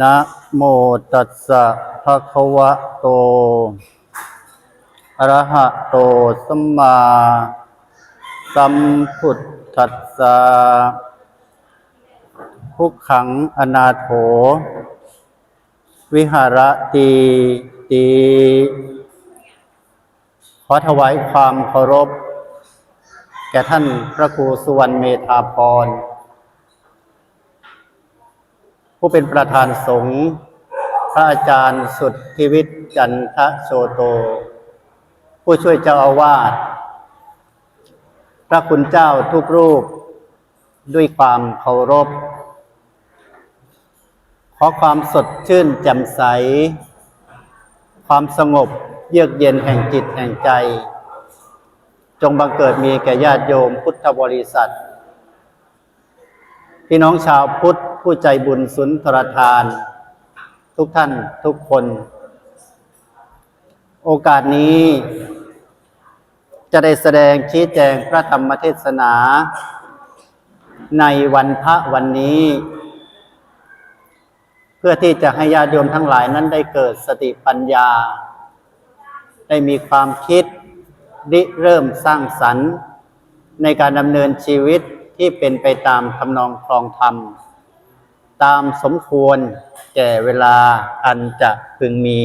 นะโมตัสสะภะคะวะโต อะระหะโตสัมมาสัมพุทธัสสะทุกขังอนาโถ วิหารตีตีขอถวายความเคารพ แก่ท่านพระครูสุวรรณเมธาพร ผู้เป็นประธานสงฆ์พระอาจารย์สุดทิวิตจันทะโชโต ผู้ช่วยเจ้าอาวาสพระคุณเจ้าทุกรูปด้วยความเคารพ ขอความสดชื่นแจ่มใส ความสงบเยือกเย็นแห่งจิตแห่งใจ จงบังเกิดมีแก่ญาติโยมพุทธบริษัท พี่น้องชาวพุทธ ผู้ใจบุญสุนทรทาน ทุกท่านทุกคน โอกาสนี้ จะได้แสดงชี้แจงพระธรรมเทศนา ในวันพระวันนี้ เพื่อที่จะให้ญาติโยมทั้งหลายนั้นได้เกิดสติปัญญา ได้มีความคิดริเริ่มสร้างสรรค์ในการดำเนินชีวิตที่เป็นไปตามทำนองครองธรรม ตามสมควรแก่เวลาอันจะพึงมี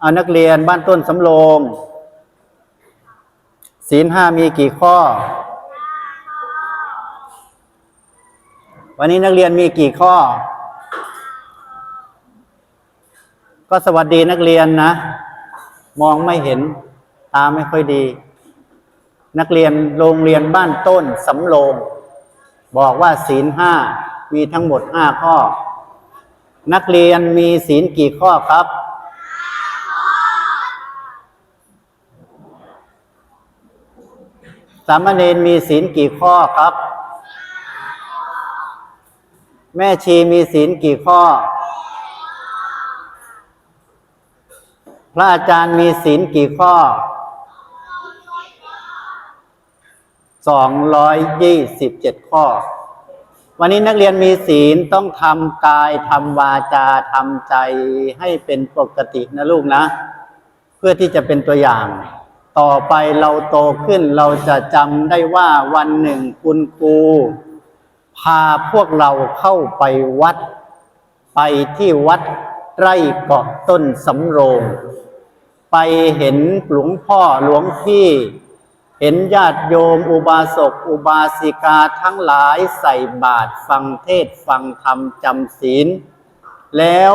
เอานักเรียนบ้านต้นสำโรงศีลห้ามีกี่ข้อ วันนี้นักเรียนมีกี่ข้อ ก็สวัสดีนักเรียนนะ มองไม่เห็นตาไม่ค่อยดี นักเรียนโรงเรียนบ้านต้นสำโรง บอกว่าศีลห้ามีทั้งหมดห้าข้อ นักเรียนมีศีลกี่ข้อครับ สามเณรมีศีลกี่ข้อครับ แม่ชีมีศีลกี่ข้อ พระอาจารย์มีศีลกี่ข้อ สองร้อยยี่สิบเจ็ดข้อ วันนี้นักเรียนมีศีลต้องทำกายทำวาจาทำใจให้เป็นปกตินะลูกนะ เพื่อที่จะเป็นตัวอย่าง ต่อไปเราโตขึ้นเราจะจำได้ว่าวันหนึ่งคุณครูพาพวกเราเข้าไปวัด ไปที่วัดไร่เกาะต้นสำโรง ไปเห็นหลวงพ่อหลวงพี่ เห็นญาติโยมอุบาสก อุบาสิกาทั้งหลายใส่บาตรฟังเทศฟังธรรมจำศีล แล้ว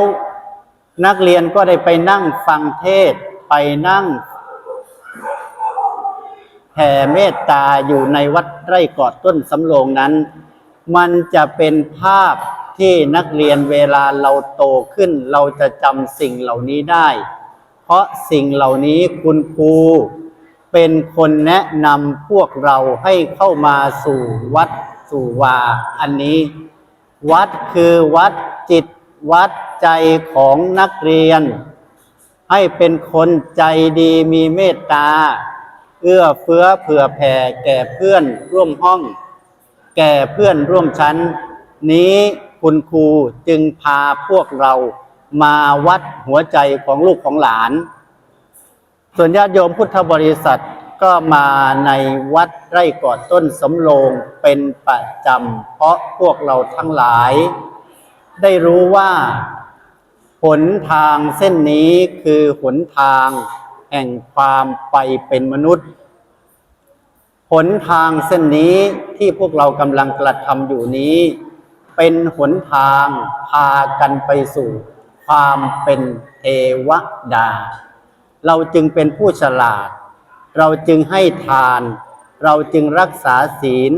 นักเรียนก็ได้ไปนั่งฟังเทศไปนั่งแผ่เมตตาอยู่ในวัดไร่กาะต้นสำโรงนั้น มันจะเป็นภาพที่นักเรียนเวลาเราโตขึ้น เราจะจำสิ่งเหล่านี้ได้ เพราะสิ่งเหล่านี้คุณครู เป็นคนแนะนำพวกเราให้เข้ามาสู่วัดสู่วาอันนี้ วัดคือวัดจิตวัดใจของนักเรียน ให้เป็นคนใจดีมีเมตตา เอื้อเฟื้อเผื่อแผ่แก่เพื่อนร่วมห้อง แก่เพื่อนร่วมชั้น นี้คุณครูจึงพาพวกเรามาวัดหัวใจของลูกของหลาน ส่วนญาติโยมพุทธบริษัทก็มาในวัดไร่กอดต้นสำโรงเป็นประจำเพราะพวกเราทั้งหลาย ได้รู้ว่า หนทางเส้นนี้คือหนทางแห่งความไปเป็นมนุษย์ หนทางเส้นนี้ที่พวกเรากำลังกระทำอยู่นี้ เป็นหนทางพากันไปสู่ ความเป็นเทวดา เราจึงเป็นผู้ฉลาด เราจึงให้ทาน เราจึงรักษาศีล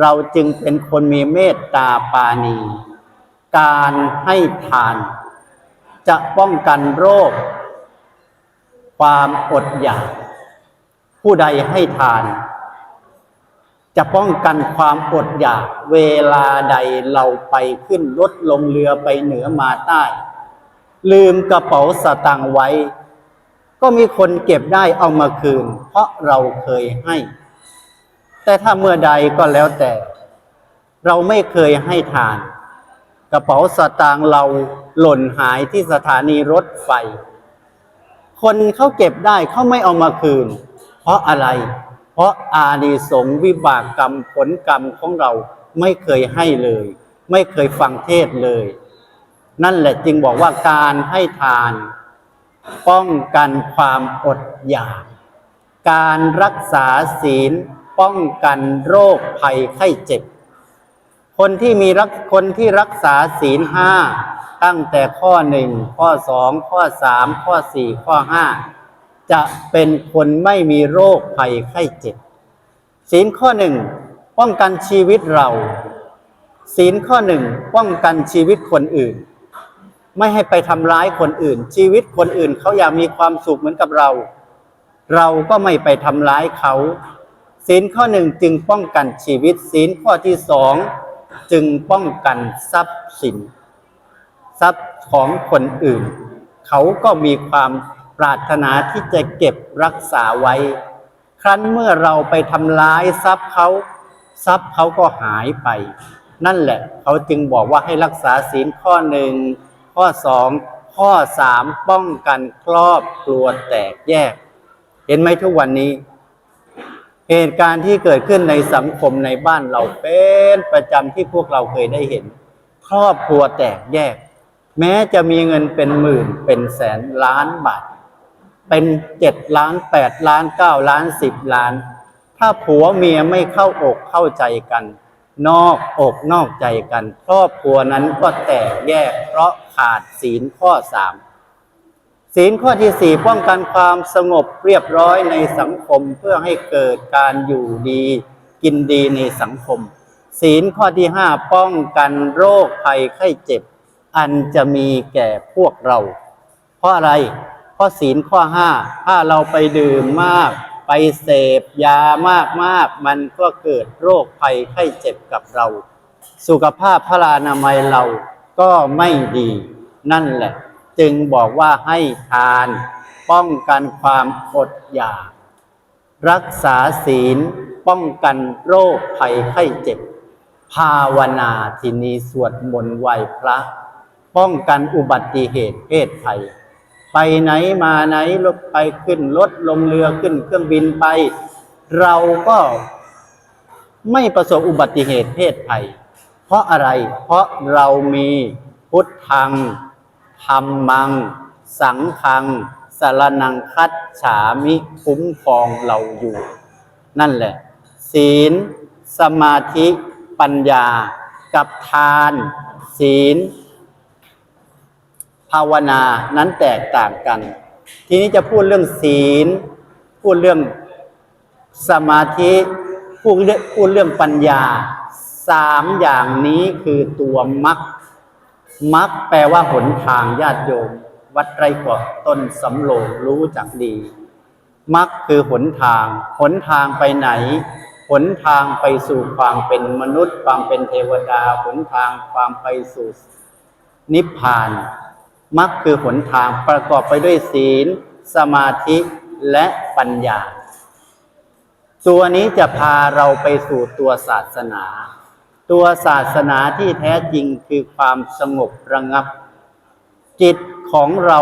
เราจึงเป็นคนมีเมตตาปาณี การให้ทาน จะป้องกันโรค ความอดอยาก ผู้ใดให้ทาน จะป้องกันความอดอยาก เวลาใดเราไปขึ้นรถลงเรือไปเหนือมาใต้ ลืมกระเป๋าสตางค์ไว้ ก็มีคนเก็บได้เอามาคืน เพราะเราเคยให้ แต่ถ้าเมื่อใดก็แล้วแต่ เราไม่เคยให้ทาน กระเป๋าสตางค์เราหล่นหายที่สถานีรถไฟ คนเขาเก็บได้เขาไม่เอามาคืน เพราะอะไร เพราะอานิสงส์วิบากกรรมผลกรรมของเราไม่เคยให้เลย ไม่เคยฟังเทศเลย นั่นแหละจึงบอกว่าการให้ทาน ป้องกันความอดอยาก การรักษาศีลป้องกันโรคภัยไข้เจ็บ คนที่มีรักคนที่รักษาศีลห้าตั้งแต่ข้อหนึ่งข้อสองข้อสามข้อสี่ข้อห้าจะเป็นคนไม่มีโรคภัยไข้เจ็บ ศีลข้อหนึ่งป้องกันชีวิตเรา ศีลข้อหนึ่งป้องกันชีวิตคนอื่น ไม่ให้ไปทำร้ายคนอื่น ชีวิตคนอื่นเขาอยากมีความสุขเหมือนกับเรา เราก็ไม่ไปทำร้ายเขาศีลข้อหนึ่งจึงป้องกันชีวิตศีลข้อที่สองจึงป้องกันทรัพย์สิน ทรัพย์ของคนอื่น เขาก็มีความปรารถนาที่จะเก็บรักษาไว้ ครั้นเมื่อเราไปทำร้ายทรัพย์เขาทรัพย์เขาก็หายไป นั่นแหละเขาจึงบอกว่าให้รักษาศีลข้อหนึ่ง ข้อสองข้อสามป้องกันครอบครัวแตกแยก เห็นไหมทุกวันนี้ เหตุการณ์ที่เกิดขึ้นในสังคมในบ้านเราเป็นประจำที่พวกเราเคยได้เห็น ครอบครัวแตกแยก แม้จะมีเงินเป็นหมื่นเป็นแสนล้านบาทเป็นเจ็ดล้านแปดล้านเก้าล้านสิบล้าน ถ้าผัวเมียไม่เข้าอกเข้าใจกัน นอกอกนอกใจกัน ครอบครัวนั้นก็แตกแยกเพราะขาดศีลข้อสามศีลข้อที่สี่ป้องกันความสงบเรียบร้อยในสังคมเพื่อให้เกิดการอยู่ดี กินดีในสังคม ศีลข้อที่ห้าป้องกันโรคภัยไข้เจ็บ อันจะมีแก่พวกเรา เพราะอะไร เพราะศีลข้อห้าถ้าเราไปดื่มมาก ไปเสพยามากมากๆมันก็เกิดโรคภัยไข้เจ็บกับเรา สุขภาพพลานามัยเราก็ไม่ดี นั่นแหละ จึงบอกว่าให้ทาน ป้องกันความอดอยาก รักษาศีลป้องกันโรคภัยไข้เจ็บ ภาวนาทีนี้สวดมนต์ไหว้พระ ป้องกันอุบัติเหตุเพศภัย ไปไหนมาไหนรถไปขึ้นรถลงเรือขึ้นเครื่องบินไป เราก็ไม่ประสบอุบัติเหตุเพศภัย เพราะอะไร เพราะเรามีพุทธังธรรมัง สังฆังสารนังคัดฉามิคุ้มครองเราอยู่ นั่นแหละ ศีล สมาธิ ปัญญา กับทาน ศีลาวนานั้นแตกต่างกัน ทีนี้จะพูดเรื่องศีล พูดเรื่องสมาธิพูดเรื่องพูดเรื่องปัญญาสามอย่างนี้คือตัวมักมักแปลว่าหนทางญาติโยม วัดไรเกาะต้นสำโรงรู้จักดีมักคือหนทาง หนทางไปไหน หนทางไปสู่ความเป็นมนุษย์ ความเป็นเทวดา หนทางความไปสู่นิพพาน มักคือหนทางประกอบไปด้วยศีล สมาธิและปัญญา ตัวนี้จะพาเราไปสู่ตัวศาสนา ตัวศาสนาที่แท้จริงคือความสงบระงับ จิตของเรา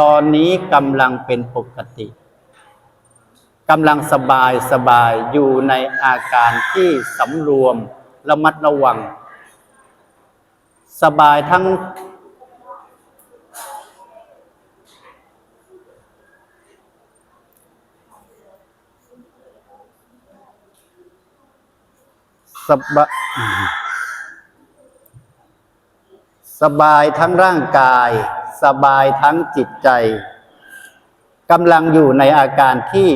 ตอนนี้กำลังเป็นปกติกำลังสบายสบายอยู่ในอาการที่สำรวมระมัดระวัง สบายทั้ง สบายสบายทั้งร่างกาย สบายทั้งจิตใจกำลังอยู่ในอาการที่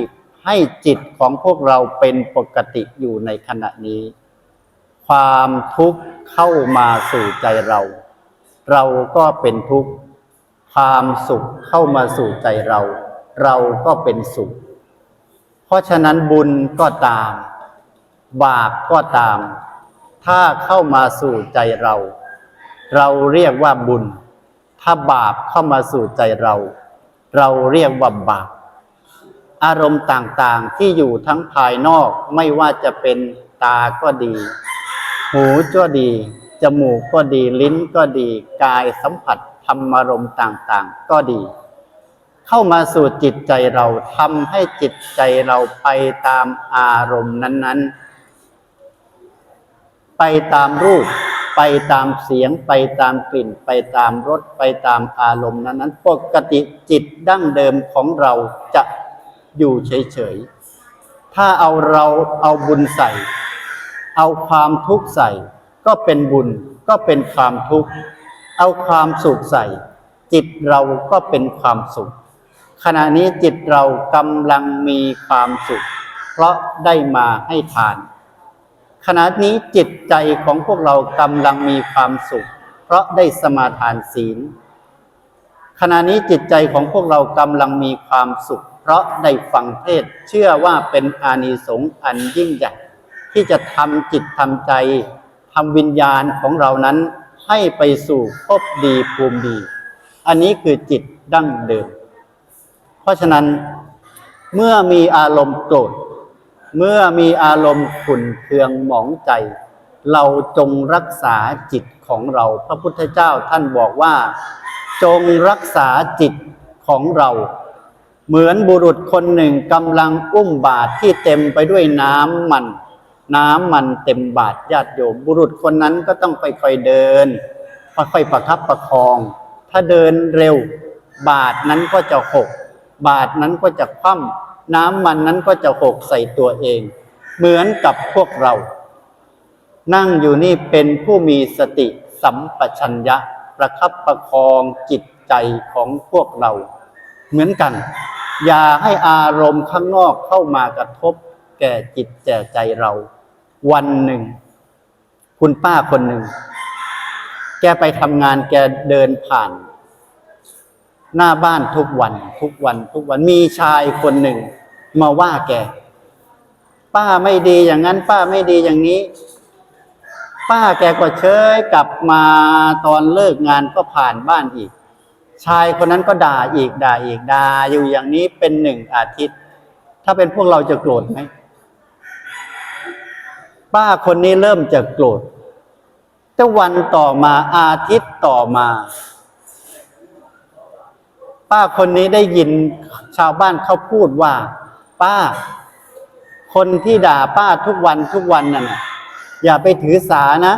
ให้จิตของพวกเราเป็นปกติอยู่ในขณะนี้ ความทุกข์เข้ามาสู่ใจเรา เราก็เป็นทุกข์ ความสุขเข้ามาสู่ใจเรา เราก็เป็นสุข เพราะฉะนั้นบุญก็ตาม บาปก็ตาม ถ้าเข้ามาสู่ใจเรา เราเรียกว่าบุญ ถ้าบาปเข้ามาสู่ใจเรา เราเรียกว่าบาป อารมณ์ต่างๆที่อยู่ทั้งภายนอกไม่ว่าจะเป็นตาก็ดี หูก็ดี จมูกก็ดี ลิ้นก็ดี กายสัมผัสธรรมารมณ์ต่างๆ ก็ดี เข้ามาสู่จิตใจเราทำให้จิตใจเราไปตามอารมณ์นั้น ๆ ไปตามรูป ไปตามเสียง ไปตามกลิ่น ไปตามรสไปตามอารมณ์นั้นๆปกติจิตดั้งเดิมของเราจะอยู่เฉยๆ ถ้าเอาเราเอาบุญใส่ เอาความทุกข์ใส่ ก็เป็นบุญก็เป็นความทุกข์ เอาความสุขใส่ จิตเราก็เป็นความสุข ขณะนี้จิตเรากำลังมีความสุข เพราะได้มาให้ทาน ขณะนี้จิตใจของพวกเรากำลังมีความสุข เพราะได้สมาทานศีล ขณะนี้จิตใจของพวกเรากำลังมีความสุข เพราะได้ฟังเทศเชื่อว่าเป็นอานิสงส์อันยิ่งใหญ่ที่จะทำจิตทำใจทำวิญญาณของเรานั้นให้ไปสู่ภพดีภูมิดี อันนี้คือจิตดั้งเดิม เพราะฉะนั้นเมื่อมีอารมณ์โกรธ เมื่อมีอารมณ์ขุ่นเคืองหมองใจ เราจงรักษาจิตของเรา พระพุทธเจ้าท่านบอกว่า จงรักษาจิตของเรา เหมือนบุรุษคนหนึ่งกำลังอุ้มบาตรที่เต็มไปด้วยน้ำมัน น้ำมันเต็มบาตรญาติโยมบุรุษคนนั้นก็ต้องค่อยๆเดินค่อยๆประคับประคอง ถ้าเดินเร็ว บาตรนั้นก็จะหก บาตรนั้นก็จะคว่ำ น้ำมันนั้นก็จะหกใส่ตัวเอง เหมือนกับพวกเรา นั่งอยู่นี่เป็นผู้มีสติสัมปชัญญะประคับประคองจิตใจของพวกเรา เหมือนกัน อย่าให้อารมณ์ข้างนอกเข้ามากระทบแก่จิตแก่ใจเรา วันหนึ่ง คุณป้าคนหนึ่ง แกไปทำงานแกเดินผ่าน หน้าบ้านทุกวัน ทุกวันทุกวันมีชายคนหนึ่ง มาว่าแก ป้าไม่ดีอย่างนั้น ป้าไม่ดีอย่างนี้ ป้าแกก็เฉยกลับมาตอนเลิกงานก็ผ่านบ้านอีก ชายคนนั้นก็ด่าอีกด่าอีกด่าอยู่อย่างนี้เป็นหนึ่งอาทิตย์ ถ้าเป็นพวกเราจะโกรธไหมป้าคนนี้เริ่มจะโกรธแต่วันต่อมาอาทิตย์ต่อมา ป้าคนนี้ได้ยินชาวบ้านเขาพูดว่า ป้า คนที่ด่าป้าทุกวันทุกวันนั่นน่ะอย่าไปถือสานะ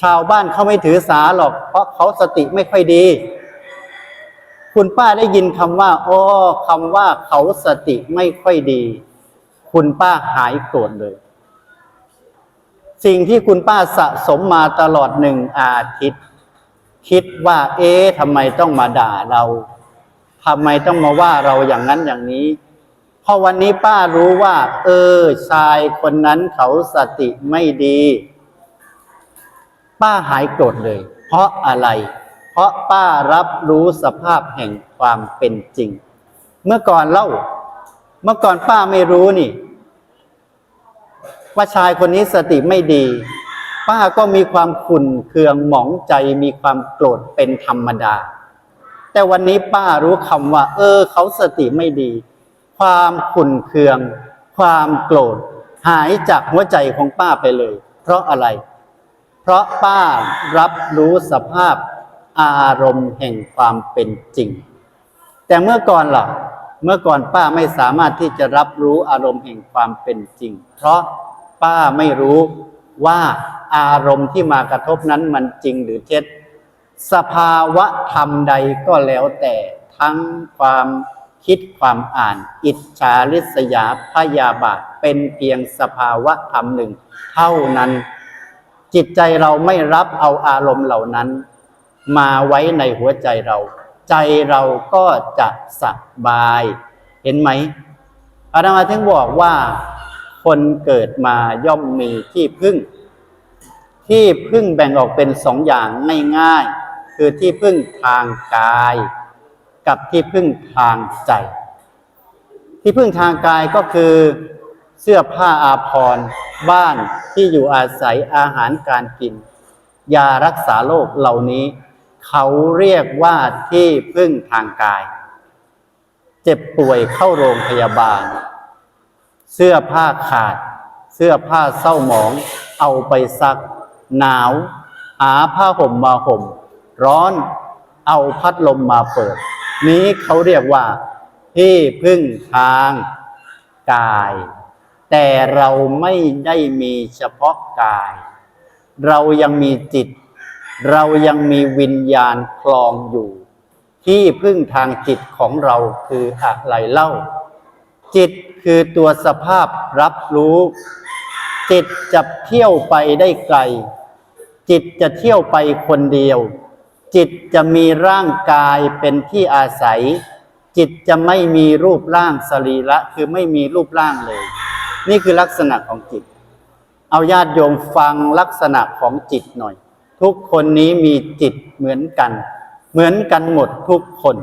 ชาวบ้านเขาไม่ถือสาหรอก เพราะเขาสติไม่ค่อยดี คุณป้าได้ยินคำว่าอ้อคำว่าเขาสติไม่ค่อยดี คุณป้าหายโกรธเลย สิ่งที่คุณป้าสะสมมาตลอดหนึ่งอาทิตย์ คิดว่า เอ๊ะทำไมต้องมาด่าเราทำไมต้องมาว่าเราอย่างนั้นอย่างนี้พอวันนี้ป้ารู้ว่า เออ ชายคนนั้นเขาสติไม่ดี ป้าหายโกรธเลย เพราะอะไร เพราะป้ารับรู้สภาพแห่งความเป็นจริง เมื่อก่อนเล่า เมื่อก่อนป้าไม่รู้นี่ ว่าชายคนนี้สติไม่ดี ป้าก็มีความขุ่นเคืองหมองใจมีความโกรธเป็นธรรมดา แต่วันนี้ป้ารู้คำว่า เออ เขาสติไม่ดี ความขุ่นเคือง ความโกรธ หายจากหัวใจของป้าไปเลย เพราะอะไร เพราะป้ารับรู้สภาพอารมณ์แห่งความเป็นจริง แต่เมื่อก่อนล่ะเมื่อก่อนป้าไม่สามารถที่จะรับรู้อารมณ์แห่งความเป็นจริง เพราะป้าไม่รู้ ว่าอารมณ์ที่มากระทบนั้นมันจริงหรือเท็จ สภาวะธรรมใดก็แล้วแต่ทั้งความคิดความอ่าน อิจฉาริษยาพยาบาทเป็นเพียงสภาวะธรรมหนึ่ง เท่านั้น จิตใจเราไม่รับเอาอารมณ์เหล่านั้น มาไว้ในหัวใจเรา ใจเราก็จะสบาย เห็นไหมอาตมาถึงบอกว่า คนเกิดมาย่อมมีที่พึ่ง ที่พึ่งแบ่งออกเป็นสองอย่างง่ายๆคือที่พึ่งทางกาย กับที่พึ่งทางใจ ที่พึ่งทางกายก็คือเสื้อผ้าอาภรณ์บ้านที่อยู่อาศัยอาหารการกิน ยารักษาโรคเหล่านี้ เขาเรียกว่าที่พึ่งทางกาย เจ็บป่วยเข้าโรงพยาบาล เสื้อผ้าขาด เสื้อผ้าเศร้าหมอง เอาไปซัก หนาว หาผ้าห่มมาห่ม ร้อนเอาพัดลมมาเปิด นี้เขาเรียกว่า ที่พึ่งทางกาย แต่เราไม่ได้มีเฉพาะกาย เรายังมีจิต เรายังมีวิญญาณคลองอยู่ ที่พึ่งทางจิตของเราคืออะไรเล่า จิต คือตัวสภาพรับรู้ จิตจะเที่ยวไปได้ไกล จิตจะเที่ยวไปคนเดียว จิตจะมีร่างกายเป็นที่อาศัย จิตจะไม่มีรูปร่างสรีระคือไม่มีรูปร่างเลย นี่คือลักษณะของจิต เอาญาติโยมฟังลักษณะของจิตหน่อย ทุกคนนี้มีจิตเหมือนกัน เหมือนกันหมดทุกคน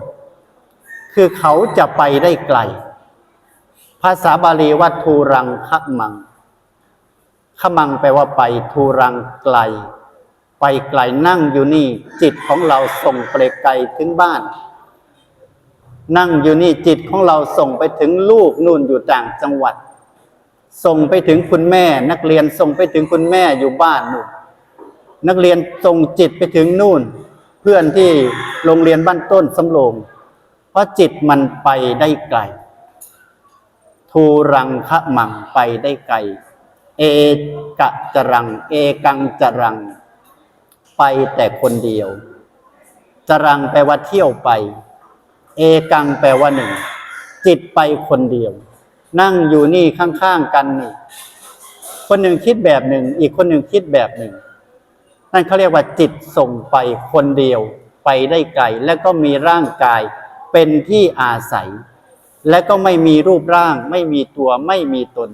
คือเขาจะไปได้ไกล ภาษาบาลีว่าทูรังคะมังขมังแปลว่าไปทูรังไกล ไปไกลนั่งอยู่นี่ จิตของเราส่งไปไกลถึงบ้าน นั่งอยู่นี่จิตของเราส่งไปถึงลูกนู่นอยู่ต่างจังหวัด ส่งไปถึงคุณแม่ นักเรียนส่งไปถึงคุณแม่อยู่บ้านนู่นนักเรียนส่งจิตไปถึงนู่น เพื่อนที่โรงเรียนบ้านต้นสำโรงเพราะจิตมันไปได้ไกล ทูรังคะมังไปได้ไกล เอกะจรัง เอกังจรัง ไปแต่คนเดียว จรังแปลว่าเที่ยวไป เอกังแปลว่าหนึ่ง จิตไปคนเดียว นั่งอยู่นี่ข้างๆกันนี่ คนหนึ่งคิดแบบหนึ่ง อีกคนหนึ่งคิดแบบหนึ่ง นั่นเขาเรียกว่าจิตส่งไปคนเดียว ไปได้ไกล และก็มีร่างกายเป็นที่อาศัย และก็ไม่มีรูปร่าง ไม่มีตัวไม่มีตน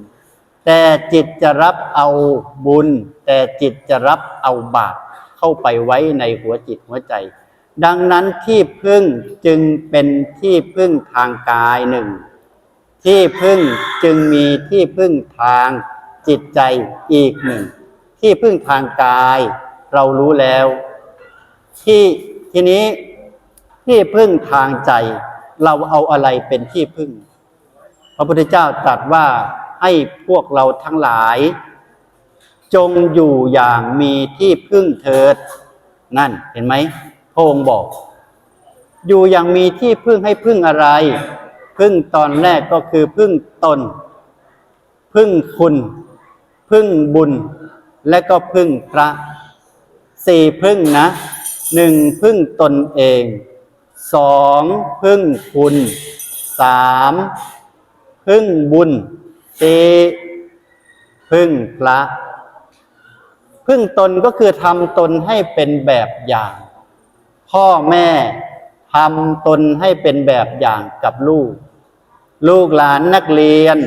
แต่จิตจะรับเอาบุญ แต่จิตจะรับเอาบาปเข้าไปไว้ในหัวจิตหัวใจ ดังนั้นที่พึ่งจึงเป็นที่พึ่งทางกายหนึ่ง ที่พึ่งจึงมีที่พึ่งทางจิตใจอีกหนึ่ง ที่พึ่งทางกายเรารู้แล้ว ที่ทีนี้ที่พึ่งทางใจ เราเอาอะไรเป็นที่พึ่ง พระพุทธเจ้าตรัสว่าให้พวกเราทั้งหลาย จงอยู่อย่างมีที่พึ่งเถิด นั่นเห็นไหมพระองค์บอก อยู่อย่างมีที่พึ่งให้พึ่งอะไร พึ่งตอนแรกก็คือพึ่งตน พึ่งคุณ พึ่งบุญ และก็พึ่งพระ สี่พึ่งนะหนึ่งพึ่งตนเอง สองพึ่งคุณสามพึ่งบุญสี่พึ่งพระ พึ่งตนก็คือทำตนให้เป็นแบบอย่าง พ่อแม่ทำตนให้เป็นแบบอย่างกับลูก ลูกหลานนักเรียน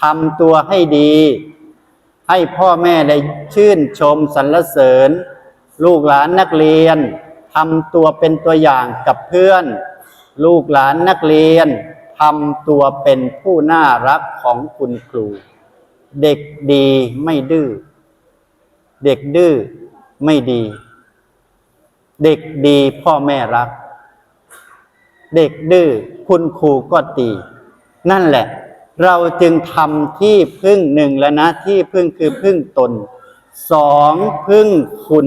ทำตัวให้ดี ให้พ่อแม่ได้ชื่นชมสรรเสริญ ลูกหลานนักเรียน ทำตัวเป็นตัวอย่างกับเพื่อน ลูกหลานนักเรียนทำตัวเป็นผู้น่ารักของคุณครู เด็กดีไม่ดื้อเด็กดื้อไม่ดี เด็กดีพ่อแม่รัก เด็กดื้อคุณครูก็ตี นั่นแหละ เราจึงทำที่พึ่งหนึ่งแล้วนะที่พึ่งคือพึ่งตนสองพึ่งคุณ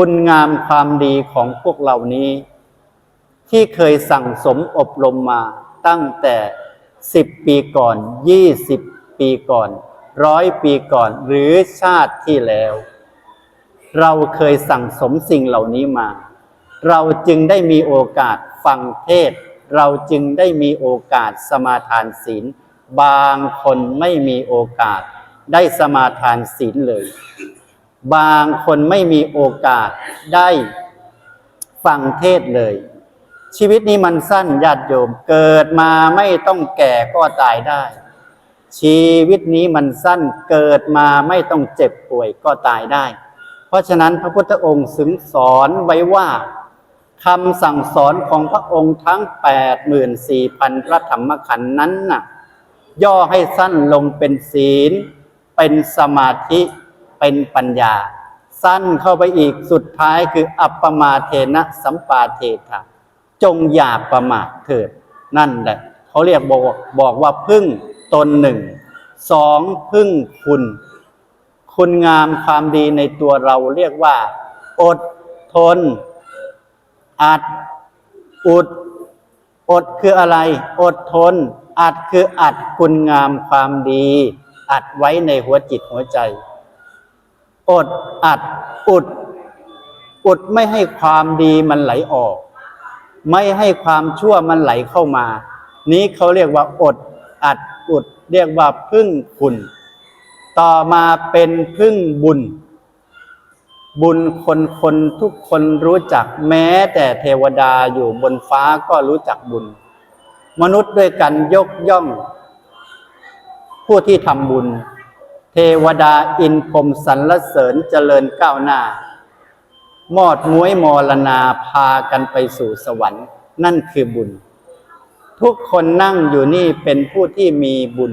คุณงามความดีของพวกเหล่านี้ ที่เคยสั่งสมอบรมมาตั้งแต่สิบปีก่อนยี่สิบปีก่อนร้อยปีก่อนหรือชาติที่แล้ว เราเคยสั่งสมสิ่งเหล่านี้มา เราจึงได้มีโอกาสฟังเทศ เราจึงได้มีโอกาสสมาทานศีล บางคนไม่มีโอกาสได้สมาทานศีลเลย บางคนไม่มีโอกาสได้ฟังเทศเลย ชีวิตนี้มันสั้นญาติโยม เกิดมาไม่ต้องแก่ก็ตายได้ ชีวิตนี้มันสั้นเกิดมาไม่ต้องเจ็บป่วยก็ตายได้ เพราะฉะนั้นพระพุทธองค์สึงสอนไว้ว่าคำสั่งสอนของพระองค์ทั้ง 84,000พระธรรมขันธ์นั้นน่ะ ย่อให้สั้นลงเป็นศีล เป็นสมาธิ เป็นปัญญา สั้นเข้าไปอีกสุดท้ายคือ อัปปมาเทนะสัมปาเทถะจงอย่าประมาทเถิด นั่นแหละเขาเรียกบอกบอกว่าพึ่งตนหนึ่งสองพึ่งคุณ คุณงามความดีในตัวเราเรียกว่า อดทน อัด อุด อดคืออะไร อดทน อัดคืออัดคุณงามความดี อัดไว้ในหัวจิตหัวใจ อดอัดอุด อุดไม่ให้ความดีมันไหลออก ไม่ให้ความชั่วมันไหลเข้ามา นี้เขาเรียกว่าอดอัดอุด เรียกว่าพึ่งคุณ ต่อมาเป็นพึ่งบุญ บุญคนคนทุกคนรู้จักแม้แต่เทวดาอยู่บนฟ้าก็รู้จักบุญ มนุษย์ด้วยกันยกย่อง ผู้ที่ทำบุญ เทวดาอินพรมสรรเสริญเจริญก้าวหน้า มอดม้วยมรณาพากันไปสู่สวรรค์ นั่นคือบุญ ทุกคนนั่งอยู่นี่เป็นผู้ที่มีบุญ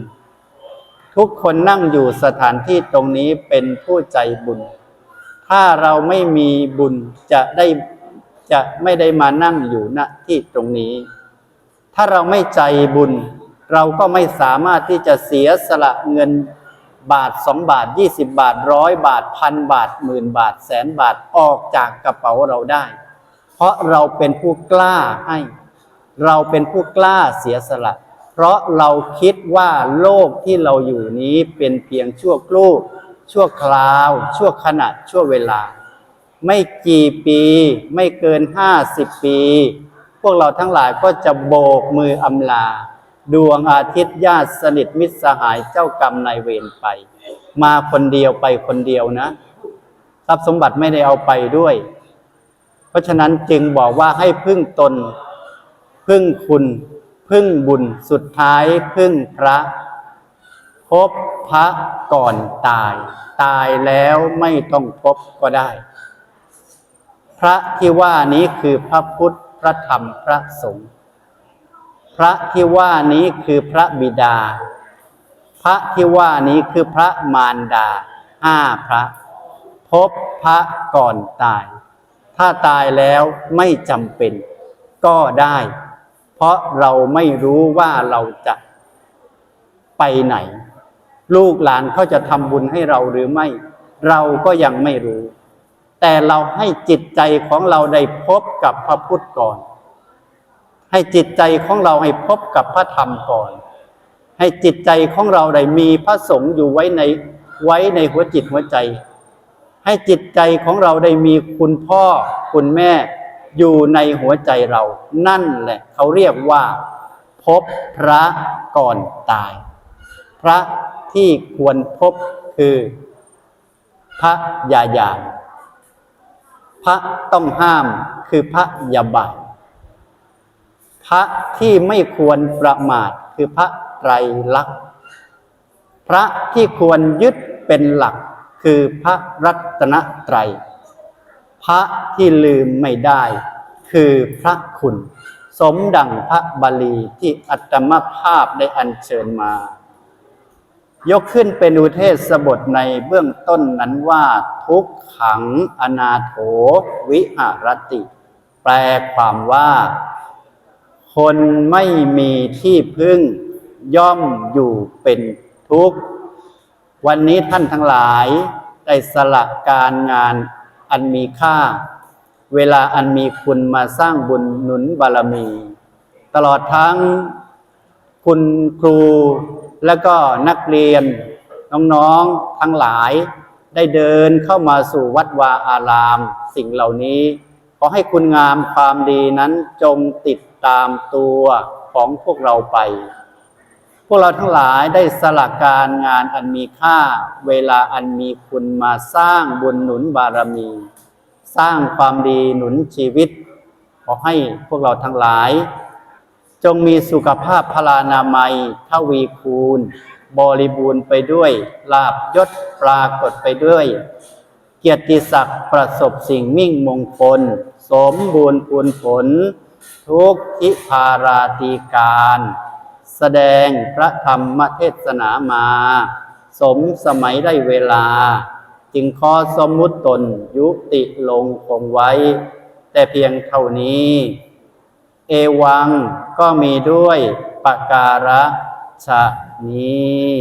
ทุกคนนั่งอยู่สถานที่ตรงนี้เป็นผู้ใจบุญ ถ้าเราไม่มีบุญจะได้จะไม่ได้มานั่งอยู่ณที่ตรงนี้ ถ้าเราไม่ใจบุญ เราก็ไม่สามารถที่จะเสียสละเงิน บาทสองบาทยี่สิบบาทร้อยบาทพันบาทหมื่นบาทแสนบาทออกจากกระเป๋าเราได้ เพราะเราเป็นผู้กล้าให้ เราเป็นผู้กล้าเสียสละ เพราะเราคิดว่าโลกที่เราอยู่นี้เป็นเพียงชั่วครู่ ชั่วคราว ชั่วขณะชั่วเวลา ไม่กี่ปีไม่เกินห้าสิบปี พวกเราทั้งหลายก็จะโบกมืออำลา ดวงอาทิตย์ญาติสนิทมิตรสหายเจ้ากรรมนายเวรไป มาคนเดียวไปคนเดียวนะทรัพย์สมบัติไม่ได้เอาไปด้วย เพราะฉะนั้นจึงบอกว่าให้พึ่งตน พึ่งคุณ พึ่งบุญสุดท้ายพึ่งพระ พบพระก่อนตาย ตายแล้วไม่ต้องพบก็ได้ พระที่ว่านี้คือพระพุทธพระธรรมพระสงฆ์ พระที่ว่านี้คือพระบิดา พระที่ว่านี้คือพระมารดาห้าพระ พบพระก่อนตาย ถ้าตายแล้วไม่จำเป็นก็ได้ เพราะเราไม่รู้ว่าเราจะไปไหน ลูกหลานเขาจะทำบุญให้เราหรือไม่ เราก็ยังไม่รู้ แต่เราให้จิตใจของเราได้พบกับพระพุทธก่อน ให้จิตใจของเราให้พบกับพระธรรมก่อน ให้จิตใจของเราได้มีพระสงฆ์อยู่ไว้ในไว้ในหัวจิตหัวใจ ให้จิตใจของเราได้มีคุณพ่อคุณแม่อยู่ในหัวใจเรา นั่นแหละเขาเรียกว่า พบพระก่อนตาย พระที่ควรพบคือ พระยายามพระต้องห้ามคือพระยาบาท พระที่ไม่ควรประมาทคือพระไตรลักษณ์ พระที่ควรยึดเป็นหลักคือพระรัตนตรัย พระที่ลืมไม่ได้คือพระคุณ สมดังพระบาลีที่อัตมภาพได้อัญเชิญมา ยกขึ้นเป็นอุเทศบทในเบื้องต้นนั้นว่าทุกขังอนาโถวิหรติ แปลความว่า คนไม่มีที่พึ่งย่อมอยู่เป็นทุกข์ วันนี้ท่านทั้งหลายได้สละการงานอันมีค่า เวลาอันมีคุณมาสร้างบุญหนุนบารมี ตลอดทั้งคุณครูและก็นักเรียน น้องๆทั้งหลายได้เดินเข้ามาสู่วัดวาอาราม สิ่งเหล่านี้ ขอให้คุณงามความดีนั้นจงติด ตามตัวของพวกเราไป พวกเราทั้งหลายได้สละการงานอันมีค่า เวลาอันมีคุณมาสร้างบุญหนุนบารมี สร้างความดีหนุนชีวิต ขอให้พวกเราทั้งหลาย จงมีสุขภาพพลานามัยทวีคูณ บริบูรณ์ไปด้วย ลาบยศปรากฏไปด้วยเกียรติศักดิ์ประสบสิ่งมิ่งมงคล สมบูรณ์ผลผล ทุกทิพาราตีการ แสดงพระธรรมเทศนามา สมสมัยได้เวลา จึงขอสมมุติตนยุติลงคงไว้ แต่เพียงเท่านี้ เอวังก็มีด้วยปการะชะนี้